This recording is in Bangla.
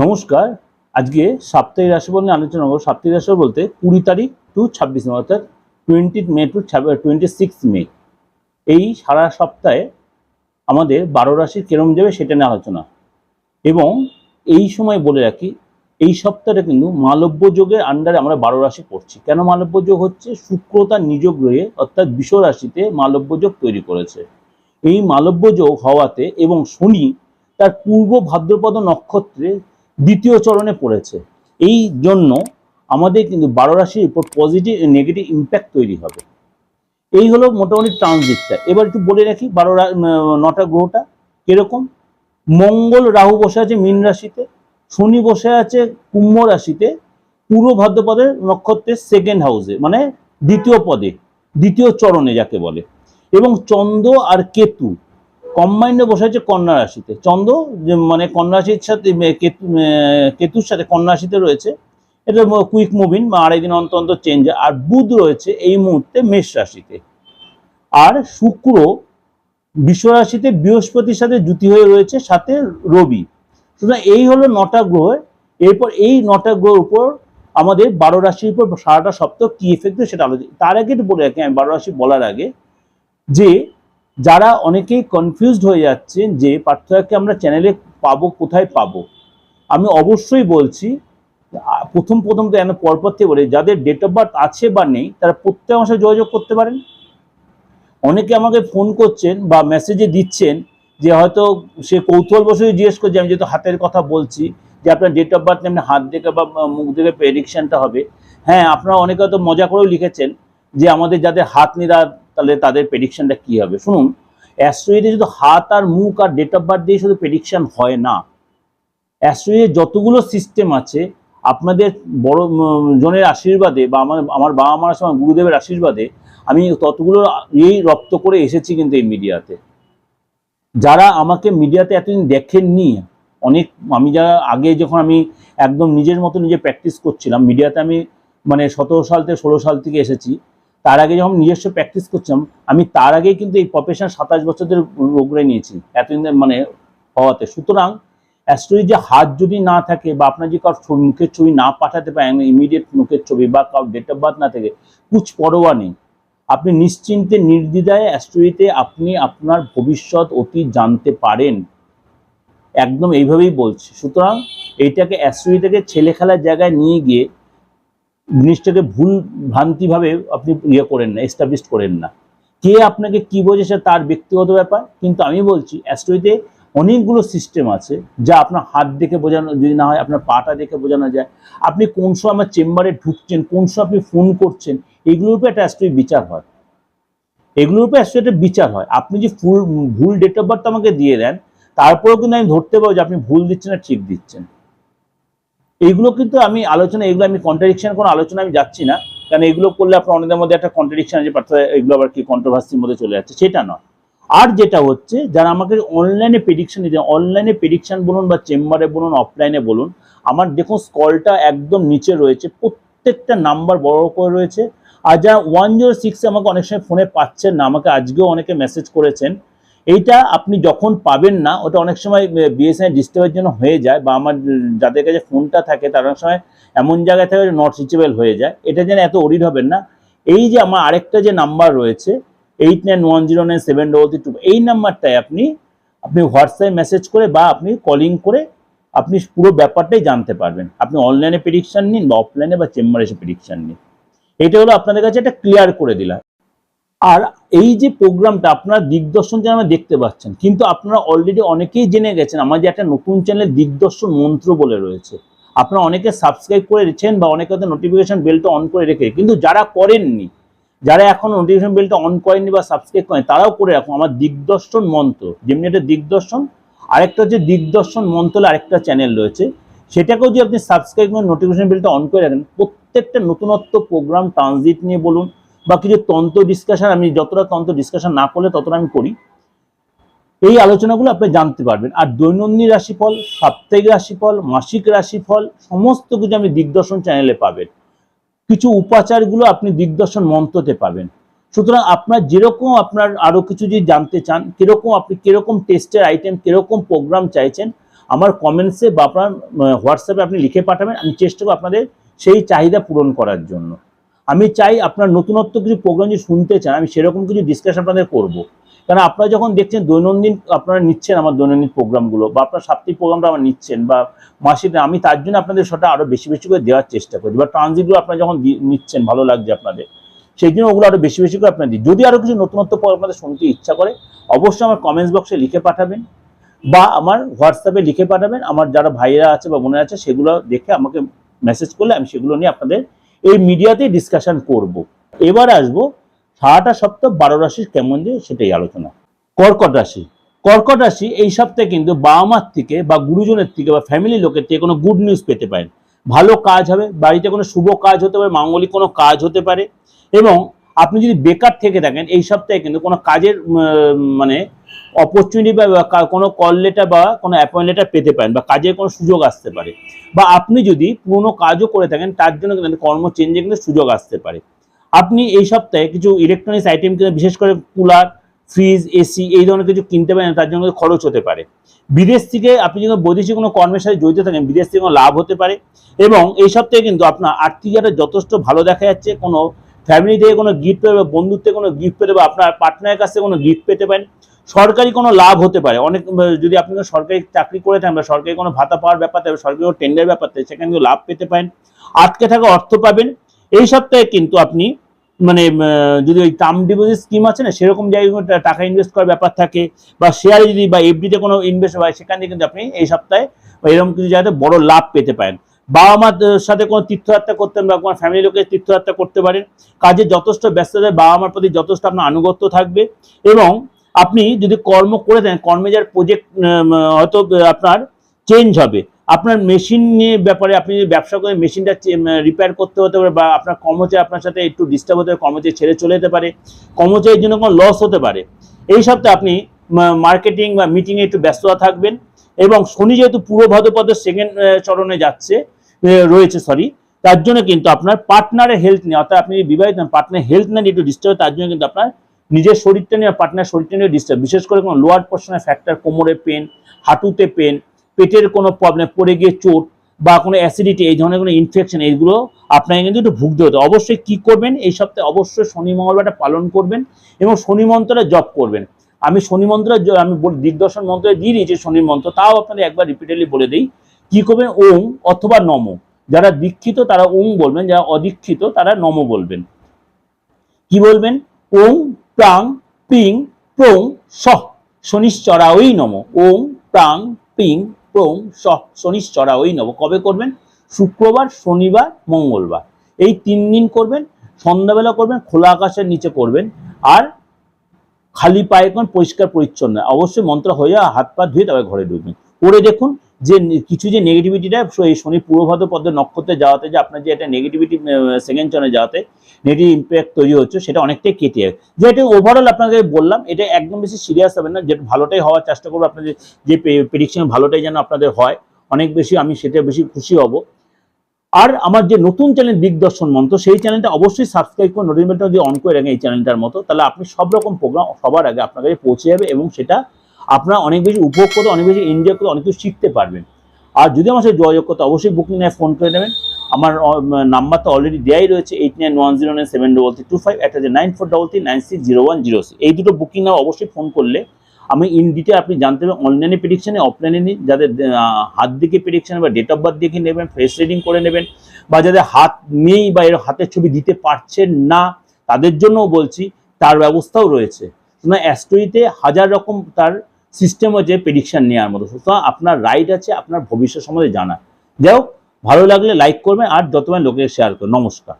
নমস্কার। আজকে সাপ্তাহিক রাশিফল নিয়ে আলোচনা করব। সাপ্তাহিক রাশিফল বলতে কুড়ি তারিখ টু ছাব্বিশ মে, অর্থাৎ twenty May to twenty six May. এই সারা সপ্তাহে আমাদের বারো রাশির কেরম যাবে সেটা নিয়ে আলোচনা। এবং এই সময় বলে রাখি, এই সপ্তাহটা কিন্তু মালব্য যোগের আন্ডারে আমরা বারো রাশি পড়ছি। কেন মালব্য যোগ হচ্ছে? শুক্র তার নিজ গ্রহে, অর্থাৎ বিষ রাশিতে মালব্য যোগ তৈরি করেছে। এই মালব্য যোগ হওয়াতে এবং শনি তার পূর্ব ভাদ্রপদ নক্ষত্রে দ্বিতীয় চরণে পড়েছে। এই জন্য আমাদের কিন্তু বারো রাশির উপর পজিটিভ নেগেটিভ ইম্প্যাক্ট তৈরি হবে। এই হলো মোটামুটি ট্রানজিটটা এবার একটু বলে রাখি, বারো নটা গ্রহটা কীরকম? মঙ্গল, রাহু বসে আছে মীন রাশিতে, শনি বসে আছে কুম্ভ রাশিতে, পূর্ব ভাদ্রপদের নক্ষত্রের সেকেন্ড হাউসে মানে দ্বিতীয় পদে, দ্বিতীয় চরণে যাকে বলে। এবং চন্দ্র আর কেতু কম্বাইন্ডে বসে আছে কন্যা রাশিতে। চন্দ্র, যে মানে কন্যা রাশির সাথে কেতু কেতুর সাথে কন্যা রাশিতে রয়েছে। এটা কুইক মুভিং বা আড়াই দিন অন্তর অন্তর চেঞ্জ আর বুধ রয়েছে এই মুহূর্তে মেষ রাশিতে। আর শুক্র বিশ্ব রাশিতে বৃহস্পতির সাথে জুতি হয়ে রয়েছে, সাথে রবি। সুতরাং এই হলো নটা গ্রহ এরপর এই নটা গ্রহের উপর আমাদের বারো রাশির উপর সারাটা সপ্তাহ কি এফেক্ট সেটা আলোচনা তার আগে বলে রাখি, আমি বারো রাশি বলার আগে যে যারা অনেকেই কনফিউজড হয়ে যাচ্ছেন যে পার্থক্যকে আমরা চ্যানেলে পাবো, কোথায় পাবো? আমি অবশ্যই বলছি, প্রথম প্রথম তো এমন পরপর থেকে বলে, যাদের ডেট অফ বার্থ আছে বা নেই, তারা প্রত্যেক মাসে যোগাযোগ করতে পারেন। অনেকে আমাকে ফোন করছেন বা মেসেজে দিচ্ছেন যে হয়তো সে কৌতূহল বসে জিজ্ঞেস করছে, আমি যেহেতু হাতের কথা বলছি যে আপনার ডেট অফ বার্থ এমনি হাত দেখে বা মুখ দেখে প্রেডিকশনটা হবে। হ্যাঁ আপনারা অনেকে হয়তো মজা করেও লিখেছেন যে আমাদের যাদের হাত নিরা তাহলে তাদের প্রেডিকশনটা কি হবে? শুনুন অ্যাস্ট্রোইডে শুধু হাত আর মুখ আর ডেট অফ বার্থ দিয়ে শুধু প্রেডিকশন হয় না। অ্যাস্ট্রোইডে যতগুলো সিস্টেম আছে, আপনাদের বড় জনের আশীর্বাদে বা আমার আমার বাবা মার সময় গুরুদেবের আশীর্বাদে আমি ততগুলো এই রপ্ত করে এসেছি কিন্তু এই মিডিয়াতে। যারা আমাকে মিডিয়াতে এতদিন দেখেননি, অনেক, আমি যারা আগে যখন আমি একদম নিজের মতো নিজে প্র্যাকটিস করছিলাম, মিডিয়াতে আমি মানে সতেরো সাল থেকে ষোলো সাল থেকে এসেছি তার আগে যখন নিজস্ব প্র্যাকটিস করছিলাম, আমি তার আগেই কিন্তু এই প্রফেশন সাতাশ বছর ধরে রোগড়ে নিয়েছি এতদিন মানে হওয়াতে। সুতরাং অ্যাস্ট্রোলজি যে হাত যদি না থাকে বা আপনার যদি কারোর মুখের ছবি না পাঠাতে পারেন ইমিডিয়েট মুখের ছবি বা কারোর ডেট অফ বার্থ না থাকে, কুছ পরোয়া নেই। আপনি নিশ্চিন্তে, নির্দ্বিধায় অ্যাস্ট্রোলজিতে আপনি আপনার ভবিষ্যৎ অতীত জানতে পারেন। একদম এইভাবেই বলছি। সুতরাং এইটাকে অ্যাস্ট্রোলজিটাকে ছেলে খেলার জায়গায় নিয়ে গিয়ে জিনিসটাকে ভুল ভ্রান্তিভাবে আপনি ইয়ে করেন না এস্টাবলিশ করেন না। কে আপনাকে কি বোঝেছে তার ব্যক্তিগত ব্যাপার, কিন্তু আমি বলছি অ্যাস্ট্রোইতে অনেকগুলো সিস্টেম আছে যা আপনার হাত দেখে বোঝানো, যদি না হয় আপনার পাটা দেখে বোঝানো যায়। আপনি কোন সময় আমার চেম্বারে ঢুকছেন, কোন সময় আপনি ফোন করছেন, এগুলোর উপরে একটা অ্যাস্ট্রোই বিচার হয়। এগুলোর উপরে অ্যাস্ট্রোইটের বিচার হয়। আপনি যে ফুল ভুল ডেট অফ বার্থ আমাকে দিয়ে দেন, তারপরেও কিন্তু আমি ধরতে পারব যে আপনি ভুল দিচ্ছেন না ঠিক দিচ্ছেন। এইগুলো কিন্তু আমি আলোচনা, এগুলো আমি কন্ট্রাডিকশন কোনো আলোচনা আমি যাচ্ছি না। কারণ এগুলো করলে আপনার অনেকের মধ্যে একটা কন্ট্রাডিকশন আছে পার্থ এগুলো আবার কি কন্ট্রোভার্সির মধ্যে চলে যাচ্ছে, সেটা নয়। আর যেটা হচ্ছে, যারা আমাকে অনলাইনে প্রেডিকশন দিতে অনলাইনে প্রেডিকশন বলুন বা চেম্বারে বলুন অফলাইনে বলুন, আমার দেখুন স্কলটা একদম নিচে রয়েছে, প্রত্যেকটা নাম্বার বড় করে রয়েছে। আর যারা ওয়ান জিরো সিক্সে আমাকে অনেক সময় ফোনে পাচ্ছেন না, আমাকে আজকেও অনেকে মেসেজ করেছেন এইটা আপনি যখন পাবেন না, ওটা অনেক সময় বিএসএনএল ডিস্টার্বের জন্য হয়ে যায় বা আমার যাদের কাছে ফোনটা থাকে, তার অনেক সময় এমন জায়গায় থাকে নট রিচেবল হয়ে যায়। এটা যেন এত ওরিড হবেন না। এই যে আমার আরেকটা যে নাম্বার রয়েছে eight nine one zero nine seven double three two এই নাম্বারটায় আপনি আপনি হোয়াটসঅ্যাপে মেসেজ করে বা আপনি কলিং করে আপনি পুরো ব্যাপারটাই জানতে পারবেন। আপনি অনলাইনে প্রেডিকশন নিন বা অফলাইনে বা চেম্বারে এসে প্রেডিকশন নিন। এটা হলো আপনাদের কাছে একটা ক্লিয়ার করে দিলাম। আর এই যে প্রোগ্রামটা আপনারা দিগদর্শন চ্যানেলে দেখতে পাচ্ছেন, কিন্তু আপনারা অলরেডি অনেকেই জেনে গেছেন আমার যে একটা নতুন চ্যানেল দিগদর্শন মন্ত্র বলে রয়েছে। আপনারা অনেকে সাবস্ক্রাইব করে রেখেছেন বা অনেকে হয়তো নোটিফিকেশন বেলটা অন করে রেখে, কিন্তু যারা করেননি, যারা এখন নোটিফিকেশন বেলটা অন করেননি বা সাবস্ক্রাইব করেন তারাও করে রাখুন। আমার দিগদর্শন মন্ত্র, যেমনি একটা দিগদর্শন, আরেকটা হচ্ছে দিগদর্শন মন্ত্র আরেকটা চ্যানেল রয়েছে। সেটাকেও যদি আপনি সাবস্ক্রাইব করে নোটিফিকেশন বেলটা অন করে রাখেন, প্রত্যেকটা নতুনত্ব প্রোগ্রাম ট্রানজিট নিয়ে বলুন বা কিছু তন্ত্র ডিসকাশন আমি যতটা তন্ত্র ডিসকাশন না করলে ততটা আমি করি। এই আলোচনাগুলো আপনি জানতে পারবেন। আর দৈনন্দিন রাশিফল, সাপ্তাহিক রাশিফল, মাসিক রাশিফল, সমস্ত কিছু আপনি দিগদর্শন চ্যানেলে পাবেন। কিছু উপাচারগুলো আপনি দিগদর্শন মন্ত্রতে পাবেন। সুতরাং আপনার যেরকম আপনার আরও কিছু যদি জানতে চান, কীরকম আপনি কীরকম টেস্টের আইটেম কীরকম প্রোগ্রাম চাইছেন, আমার কমেন্টসে বা আপনার হোয়াটসঅ্যাপে আপনি লিখে পাঠাবেন। আমি চেষ্টা করব আপনাদের সেই চাহিদা পূরণ করার জন্য। আমি চাই আপনার নতুনত্ব কিছু প্রোগ্রাম যদি শুনতে চান, আমি সেরকম কিছু ডিসকাশন আপনাদের করব। কারণ আপনারা যখন দেখছেন দৈনন্দিন আপনারা নিচ্ছেন আমার দৈনন্দিন প্রোগ্রামগুলো বা আপনার সাপ্তাহিক প্রোগ্রামটা আমার নিচ্ছেন, বা মাসিক, আমি তার জন্য আপনাদের সেটা আরও বেশি বেশি করে দেওয়ার চেষ্টা করি, বা ট্রানজিটগুলো আপনারা যখন নিচ্ছেন, ভালো লাগছে আপনাদের, সেই জন্য ওগুলো আরও বেশি বেশি করে আপনাদের দিই। যদি আরও কিছু নতুনত্ব আপনাদের শুনতে ইচ্ছা করে, অবশ্যই আমার কমেন্টস বক্সে লিখে পাঠাবেন, বা আমার হোয়াটসঅ্যাপে লিখে পাঠাবেন, আমার যারা ভাইয়েরা আছে বা বোনেরা আছে, সেগুলো দেখে আমাকে মেসেজ করলে আমি সেগুলো নিয়ে আপনাদের এই মিডিয়াতে ডিসকাশন করব। এবার আসব সারাটা সপ্তাহ বারো রাশির কেমন যে সেটাই আলোচনা। কর্কট রাশি। কর্কট রাশি এই সপ্তাহে কিন্তু বাবা মার থেকে বা গুরুজনের থেকে বা ফ্যামিলি লোকের থেকে কোনো গুড নিউজ পেতে পারেন। ভালো কাজ হবে, বাড়িতে কোনো শুভ কাজ হতে পারে, মাঙ্গলিক কোনো কাজ হতে পারে এবং আপনি যদি বেকার থেকে থাকেন, এই সপ্তাহে কিন্তু কোনো কাজের মানে অপরচুনিটি বা কোনো কল লেটার বা কোনো অ্যাপয়েন্ট লেটার পেতে পারেন বা কাজের কোনো সুযোগ আসতে পারে। বা আপনি যদি পুরনো কাজও করে থাকেন, তার জন্য কিন্তু কর্ম চেঞ্জে কিন্তু সুযোগ আসতে পারে। আপনি এই সপ্তাহে কিছু ইলেকট্রনিক্স আইটেম কিনে, বিশেষ করে কুলার ফ্রিজ এসি এই ধরনের কিছু কিনতে পারেন, তার জন্য কিন্তু খরচ হতে পারে। বিদেশ থেকে আপনি যখন বৈদেশিক কোনো কর্মের সাথে জড়িত থাকেন, বিদেশ থেকে কোনো লাভ হতে পারে। এবং এই সপ্তাহে কিন্তু আপনার আর্থিক যথেষ্ট ভালো দেখা যাচ্ছে, কোনো ফ্যামিলি থেকে কোনো গিফট পেতে বা বন্ধুর থেকে কোনো গিফট পেতে বা আপনার পার্টনারের কাছ থেকে কোনো গিফট পেতে পারেন। সরকারি কোনো লাভ হতে পারে। অনেক, যদি আপনি সরকারি চাকরি করে থাকেন বা সরকারি কোনো ভাতা পাওয়ার ব্যাপার থাকে সরকারি কোনো টেন্ডার ব্যাপার থাকে, সেখানে কিন্তু লাভ পেতে পারেন। আটকে থাকা অর্থ পাবেন। এই সপ্তাহে কিন্তু আপনি মানে যদি ওই টার্ম ডিপোজিট স্কিম আছে না, সেরকম জায়গায় টাকা ইনভেস্ট করার ব্যাপার থাকে বা শেয়ারে যদি বা এফডিতে কোনো ইনভেস্ট হয়, সেখান থেকে কিন্তু আপনি এই সপ্তাহে বা এরকম কিছু জায়গাতে বড় লাভ পেতে পারেন। বাবা মার সাথে কোনো তীর্থযাত্রা করতে পারেন বা কোনো ফ্যামিলি লোকের তীর্থযাত্রা করতে পারেন, কাজে যথেষ্ট ব্যস্ততা বাবা মার প্রতি যথেষ্ট আপনার আনুগত্য থাকবে এবং আপনি যদি কর্ম করে দেন, কর্মে যার প্রজেক্ট হয়তো আপনার চেঞ্জ হবে। আপনার মেশিন নিয়ে ব্যাপারে আপনি যদি ব্যবসা করে মেশিনটা রিপেয়ার করতে হতে পারে বা আপনার কর্মচারী আপনার সাথে একটু ডিস্টার্ব হতে পারে, কর্মচারী ছেড়ে চলে যেতে পারে, কর্মচারীর জন্য কোনো লস হতে পারে। এই সপ্তাহে আপনি মার্কেটিং বা মিটিংয়ে একটু ব্যস্ততা থাকবেন এবং শনি যেহেতু পূর্ব ভাদ্রপদের সেকেন্ড চরণে যাচ্ছে রয়েছে সরি তার জন্য কিন্তু আপনার পার্টনারের হেলথ নিয়ে অর্থাৎ আপনি বিবাহিত পার্টনার হেলথ নিয়ে একটু ডিস্টার্ব তার জন্য কিন্তু আপনার নিজের শরীরটা নিয়ে পার্টনার শরীরটা নিয়ে ডিস্টার্ব বিশেষ করে কোনো লোয়ার পোর্শনের ফ্যাক্টর কোমরে পেন হাঁটুতে পেন পেটের কোনো প্রবলেম পড়ে গিয়ে চোট বা কোনো অ্যাসিডিটি এই ধরনের কোনো ইনফেকশন এইগুলো আপনাকে কিন্তু একটু ভুগতে হতো অবশ্যই কি করবেন? এই সপ্তাহে অবশ্যই শনি মঙ্গলবারটা পালন করবেন এবং শনি মন্ত্রটা জপ করবেন। আমি শনি মন্ত্র আমি দিগদর্শন মন্ত্রে দিয়ে দিয়েছি শনির মন্ত্র, তাও আপনাদের একবার রিপিটেডলি বলে দিই। কি করবেন? ওম অথবা নম। যারা দীক্ষিত, তারা ওং বলবেন, যারা অদীক্ষিত, তারা নম বলবেন। কি বলবেন? ওং প্রাং পিং প্রং সহ শনিশ্চরা ওই নম। ওং প্রাং পিং প্রং সহ শনিশ্চরা ওই নম। কবে করবেন? শুক্রবার, শনিবার, মঙ্গলবার। এই তিন দিন করবেন, সন্ধ্যাবেলা করবেন, খোলা আকাশের নিচে করবেন, আর খালি পায়ে কোন পরিষ্কার পরিচ্ছন্ন অবশ্যই মন্ত্র হয়ে হাত পা ধুয়ে তবে ঘরে ঢুকবেন। করে দেখুন যে কিছু যে নেগেটিভিটিটা এই শনি পূর্বভাদ্র পদ্মের নক্ষত্রে যাওয়াতে যে আপনার যে একটা নেগেটিভিটি সেকেন্ড চনে যাওয়াতে নেগেটিভ ইম্প্যাক্ট তৈরি হচ্ছে, সেটা অনেকটাই কেটে যাবে। যেটা ওভারঅল আপনাকে বললাম, এটা একদম বেশি সিরিয়াস হবে না যেটা ভালোটাই হওয়ার চেষ্টা করব, আপনাদের যে প্রেডিকশন ভালোটাই যেন আপনাদের হয়, অনেক বেশি আমি সেটা বেশি খুশি হব। আর আমার যে নতুন চ্যানেল দিগদর্শন মন্ত্র, সেই চ্যানেলটা অবশ্যই সাবস্ক্রাইব করে নোটিফিকেশনটা যদি অন করে রাখেন এই চ্যানেলটার মতো, তাহলে আপনি সব রকম প্রোগ্রাম সবার আগে আপনার কাছে পৌঁছে যাবে এবং সেটা আপনারা অনেক বেশি উপভোগ করতে, অনেক বেশি এনজয় করতে, অনেক কিছু শিখতে পারবেন। আর যদি আমার সাথে যোগাযোগ করতে, অবশ্যই বুকিং নেয় ফোন করে নেবেন। আমার নাম্বার তো অলরেডি দেওয়াই রয়েছে eight nine one zero nine seven double three two five একটা হচ্ছে nine four double three nine six zero one zero এই দুটো বুকিং নেওয়া অবশ্যই ফোন করলে আমি ইন ডিটেল আপনি জানতে পারবেন অনলাইনে প্রেডিকশানে অফলাইনে নিন যাদের হাত দিকে প্রেডিকশন বা ডেট অফ বার্থ দেখে নেবেন ফেস রিডিং করে নেবেন, বা যাদের হাত নেই বা এর হাতের ছবি দিতে পারছেন না, তাদের জন্যও বলছি, তার ব্যবস্থাও রয়েছে। অ্যাস্ট্রোইতে হাজার রকম তার সিস্টেম যে প্রেডিকশান নেওয়ার মতো। সুতরাং আপনার রাইট আছে, আপনার ভবিষ্যৎ সম্বন্ধে জানা যাই ভালো লাগলে লাইক করবে আর যতবার লোকের শেয়ার করবে নমস্কার।